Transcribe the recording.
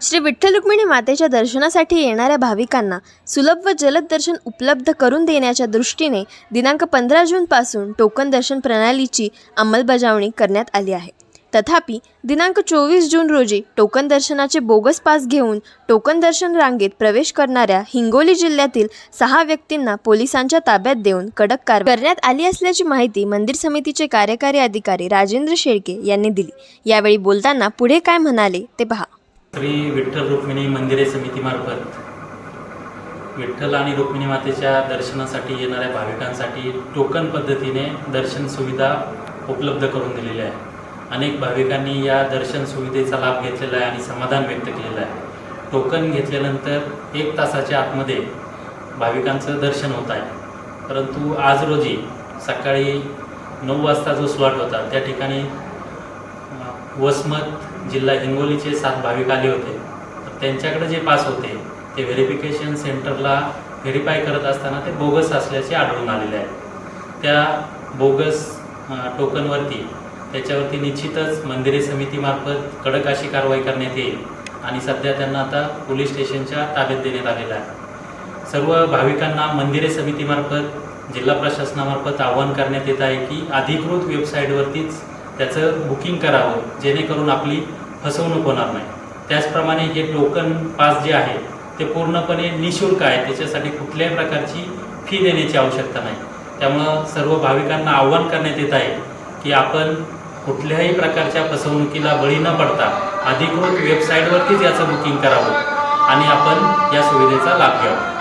श्री विठ्ठल रुक्मिणी मातेच्या दर्शनासाठी येणाऱ्या भाविकांना सुलभ व जलद दर्शन उपलब्ध करून देण्याच्या दृष्टीने दिनांक पंधरा जूनपासून टोकन दर्शन प्रणालीची अंमलबजावणी करण्यात आली आहे. तथापि दिनांक चोवीस जून रोजी टोकन दर्शनाचे बोगस पास घेऊन टोकन दर्शन रांगेत प्रवेश करणाऱ्या हिंगोली जिल्ह्यातील सहा व्यक्तींना पोलिसांच्या ताब्यात देऊन कडक कारवाई करण्यात आली असल्याची माहिती मंदिर समितीचे कार्यकारी अधिकारी राजेंद्र शेळके यांनी दिली. यावेळी बोलताना पुढे काय म्हणाले ते पहा. श्री विठ्ठल रुक्मिणी मंदिरे समितीमार्फत विठ्ठल आणि रुक्मिणी मातेच्या दर्शनासाठी येणाऱ्या भाविकांसाठी टोकन पद्धतीने दर्शन सुविधा उपलब्ध करून दिलेली आहे अनेक भाविकांनी या दर्शन सुविधेचा लाभ घेतलेला आहे आणि समाधान व्यक्त केलेलं आहे. टोकन घेतल्यानंतर एक तासाच्या आतमध्ये भाविकांचं दर्शन होत आहे. परंतु आज रोजी सकाळी नऊ वाजता जो स्लॉट होता त्या ठिकाणी वसमत जिल्हा हिंगोलीचे सात भाविक आले होते. तर त्यांच्याकडे जे पास होते ते व्हेरिफिकेशन सेंटरला व्हेरीफाय करत असताना ते बोगस असल्याचे आढळून आलेले आहे. त्या बोगस टोकनवरती त्याच्यावरती निश्चितच मंदिरे समितीमार्फत कडक अशी कारवाई करण्यात येईल आणि सध्या त्यांना आता पोलीस स्टेशनच्या ताब्यात देण्यात आलेलं आहे. सर्व भाविकांना मंदिरे समितीमार्फत जिल्हा प्रशासनामार्फत आवाहन करण्यात येत आहे की अधिकृत वेबसाईटवरतीच त्याचं बुकिंग करावं जेणेकरून आपली फसवणूक होणार नाही. त्याचप्रमाणे हे टोकन पास जे आहे ते पूर्णपणे निशुल्क आहे. त्याच्यासाठी कुठल्याही प्रकारची फी देण्याची आवश्यकता नाही. त्यामुळं सर्व भाविकांना आव्हान करण्यात येत आहे की आपण कुठल्याही प्रकारच्या फसवणुकीला बळी न पडता अधिकृत वेबसाईटवरतीच याचं बुकिंग करावं आणि आपण या सुविधेचा लाभ घ्यावा.